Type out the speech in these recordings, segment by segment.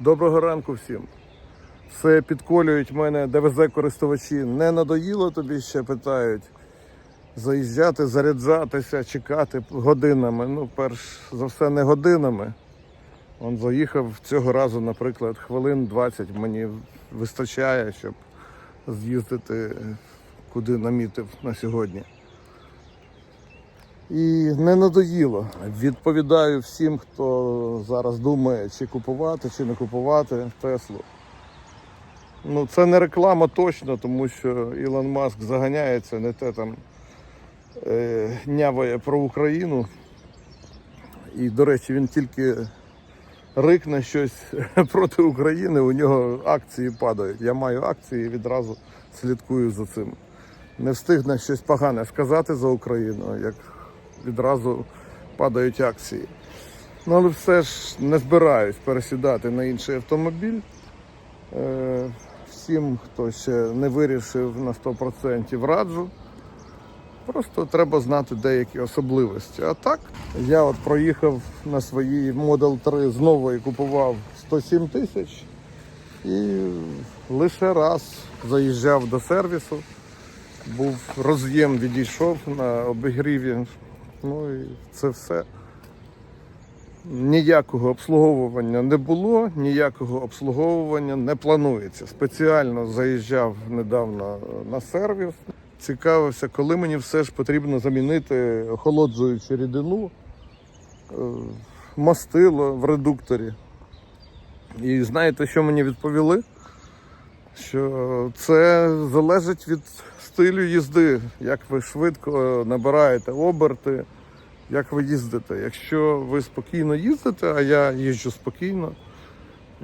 Доброго ранку всім. Все підколюють мене ДВЗ-користувачі. Не надоїло тобі ще питають. Заїжджати, заряджатися, чекати годинами. Ну, перш за все, не годинами. Он заїхав цього разу, наприклад, хвилин 20 мені вистачає, щоб з'їздити куди намітив на сьогодні. І не надоїло. Відповідаю всім, хто зараз думає, чи купувати, чи не купувати Теслу. Ну, це не реклама точно, тому що Ілон Маск заганяється, не те там е, няває про Україну. І, до речі, він тільки рикне щось проти України, у нього акції падають. Я маю акції і відразу слідкую за цим. Не встигне щось погане сказати за Україну, як відразу падають акції. Ну, але все ж не збираюсь пересідати на інший автомобіль. Е, Всім, хто ще не вирішив на 100% раджу. Просто треба знати деякі особливості. А так, я от проїхав на своїй Model 3 знову і купував 107 тисяч і лише раз заїжджав до сервісу. Був роз'єм, відійшов на обігріві. Ну і це все. Ніякого обслуговування не було, ніякого обслуговування не планується. Спеціально заїжджав недавно на сервіс, цікавився, коли мені все ж потрібно замінити охолоджуючу рідину, е, мастило в редукторі. І знаєте, що мені відповіли? Що це залежить від стилю їзди, як ви швидко набираєте оберти як ви їздите. Якщо ви спокійно їздите, а я їжджу спокійно,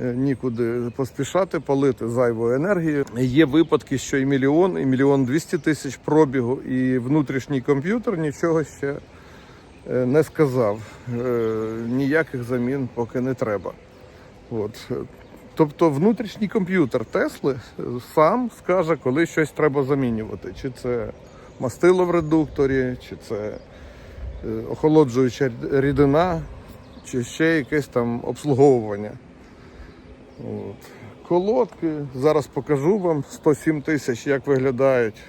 е, нікуди поспішати, палити зайву енергію. Є випадки, що і мільйон, і мільйон двісті тисяч пробігу, і внутрішній комп'ютер нічого ще е, не сказав. Е, Ніяких замін поки не треба. От. Тобто внутрішній комп'ютер Тесли сам скаже, коли щось треба замінювати. Чи це мастило в редукторі, чи це е, охолоджуюча рідина, чи ще якесь там обслуговування. От. Колодки, зараз покажу вам 107 тисяч, як виглядають.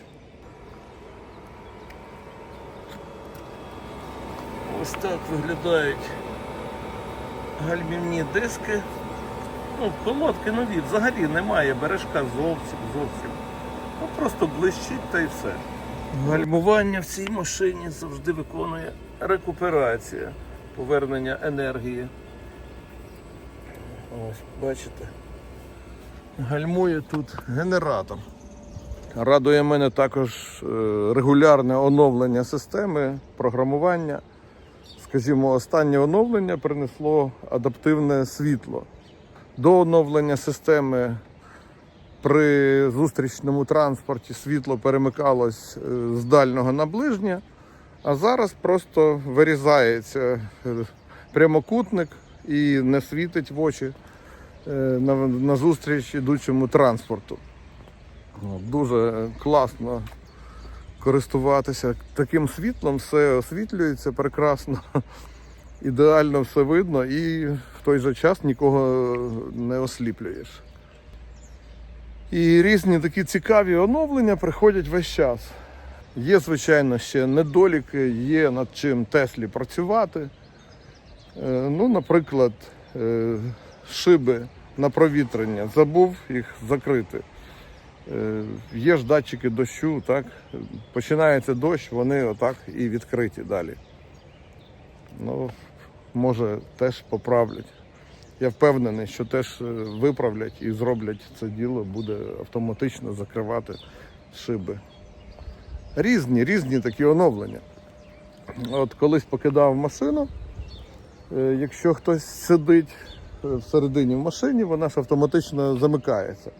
Ось так виглядають гальмівні диски. Ну, колодки нові, взагалі немає бережка зовсім, зовсім. Ну, просто блищить та й все. Гальмування в цій машині завжди виконує рекуперація, повернення енергії. Ось, бачите. Гальмує тут генератор. Радує мене також е, регулярне оновлення системи, програмування. Скажімо, останнє оновлення принесло адаптивне світло. До оновлення системи при зустрічному транспорті світло перемикалось е, з дальнього на ближнє, а зараз просто вирізається е, прямокутник і не світить в очі е, на, зустріч ідучому транспорту. Дуже класно користуватися таким світлом, все освітлюється прекрасно, ідеально все видно і той же час нікого не осліплюєш. І різні такі цікаві оновлення приходять весь час. Є, звичайно, ще недоліки, є над чим Теслі працювати. Е, Ну, наприклад, е, шиби на провітрення забув їх закрити. Е, Є ж датчики дощу, так? Починається дощ, вони отак і відкриті далі. Ну, може, теж поправлять. Я впевнений, що теж е, виправлять і зроблять це діло, буде автоматично закривати шиби. Різні, різні такі оновлення. От колись покидав машину, е, якщо хтось сидить е, всередині в машині, вона ж автоматично замикається.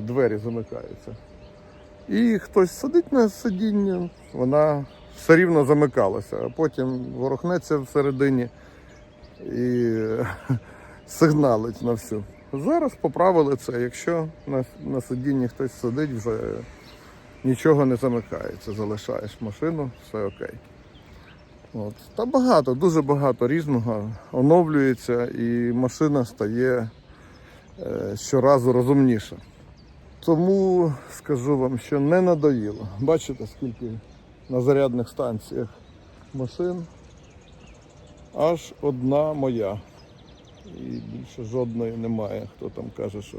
Двері замикаються. І хтось сидить на сидінні, вона все рівно замикалася, а потім ворухнеться всередині і сигналить на всю. Зараз поправили це. Якщо на, на сидінні хтось сидить, вже нічого не замикається. Залишаєш машину, все окей. От. Та багато, дуже багато різного оновлюється і машина стає е, щоразу розумніша. Тому скажу вам, що не надоїло. Бачите, скільки на зарядних станціях машин. Аж одна моя. І більше жодної немає. Хто там каже, що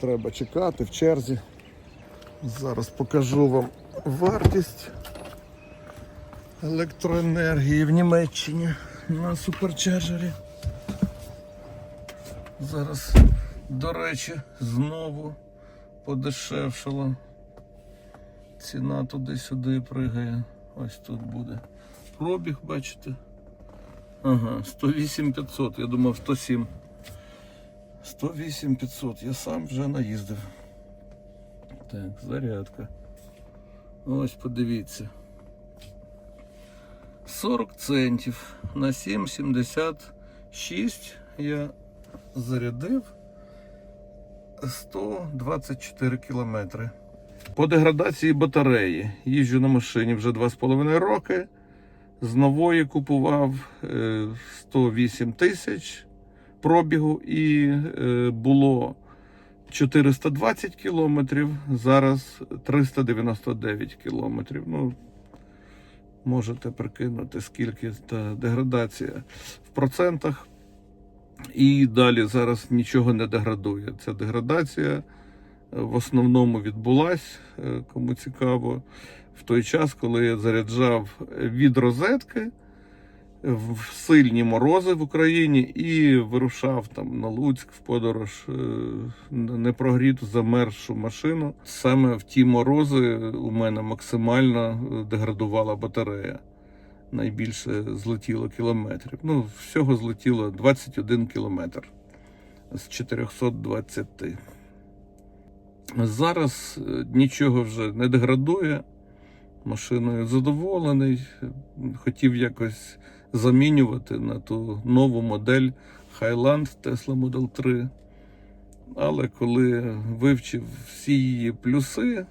треба чекати в черзі. Зараз покажу вам вартість електроенергії в Німеччині на суперчарджері. Зараз, до речі, знову подешевшало. Ціна туди-сюди пригає. Ось тут буде. Пробіг, бачите? Ага, 108 500, я думав 107. 108 500, я сам вже наїздив. Так, зарядка. Ось подивіться. 40 центів на 7,76 я зарядив 124 кілометри. По деградації батареї їжджу на машині вже 2,5 роки. З нової купував е, 108 тисяч пробігу і е, було 420 кілометрів, зараз 399 кілометрів. Ну, можете прикинути, скільки та деградація в процентах. І далі зараз нічого не деградує. Ця деградація е, в основному відбулась, е, кому цікаво, в той час, коли я заряджав від розетки в сильні морози в Україні і вирушав там на Луцьк в подорож е, непрогріту замерзшу машину. Саме в ті морози у мене максимально е, деградувала батарея. Найбільше злетіло кілометрів. Ну, всього злетіло 21 кілометр з 420. Зараз е, нічого вже не деградує. Машиною задоволений. Хотів якось замінювати на ту нову модель Highland Tesla Model 3. Але коли вивчив всі її плюси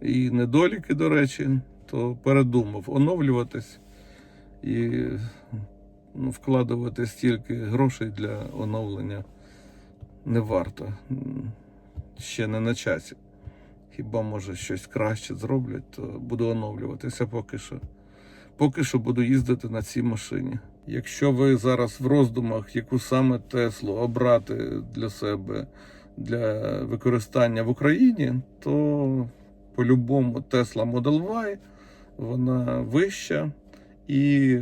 і недоліки, до речі, то передумав оновлюватись і ну, вкладувати стільки грошей для оновлення не варто. Ще не на часі. Хіба може щось краще зроблять, то буду оновлюватися поки що. Поки що буду їздити на цій машині. Якщо ви зараз в роздумах, яку саме Теслу обрати для себе для використання в Україні, то по-любому Tesla Model Y вона вища і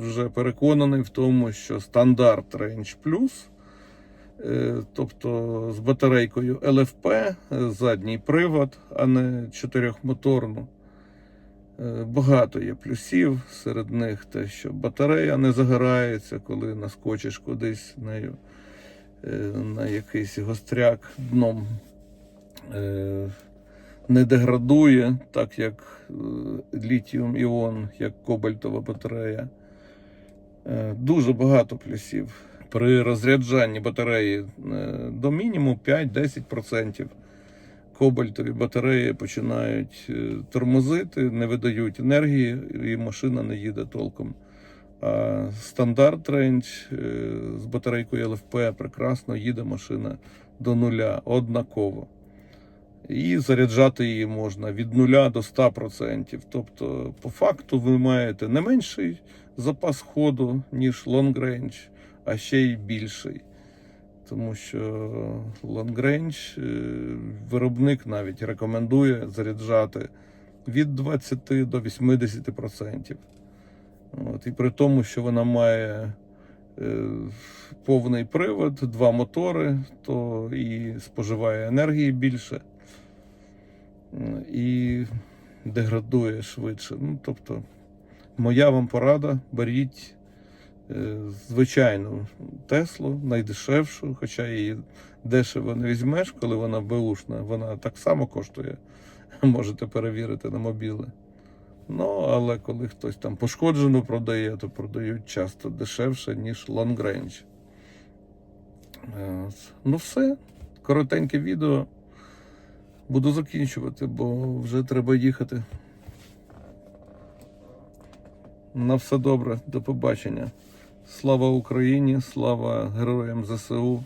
вже переконаний в тому, що стандарт Range Plus, тобто з батарейкою LFP, е, задній привод, а не чотирьохмоторну. Е, Багато є плюсів, серед них те, що батарея не загорається, коли наскочиш кудись нею е, на якийсь гостряк дном. Е, Не деградує, так як е, літіум іон, як кобальтова батарея. Е, Дуже багато плюсів. При розряджанні батареї е, до мінімум 5-10% кобальтові батареї починають е, тормозити, не видають енергії, і машина не їде толком. А стандарт рейндж з батарейкою LFP прекрасно їде машина до нуля однаково. І заряджати її можна від 0 до 100%. Тобто, по факту, ви маєте не менший запас ходу, ніж long range, а ще й більший. Тому що long е, виробник навіть рекомендує заряджати від 20 до 80%. От, і при тому, що вона має е, повний привод, два мотори, то і споживає енергії більше, і деградує швидше. Ну, тобто, моя вам порада, беріть звичайну Теслу, найдешевшу, хоча її дешево не візьмеш, коли вона беушна, вона так само коштує. Можете перевірити на мобіли. Ну, але коли хтось там пошкоджену продає, то продають часто дешевше, ніж range. Е. Ну, все. Коротеньке відео. Буду закінчувати, бо вже треба їхати. На все добре, до побачення. Слава Україні, слава героям ЗСУ.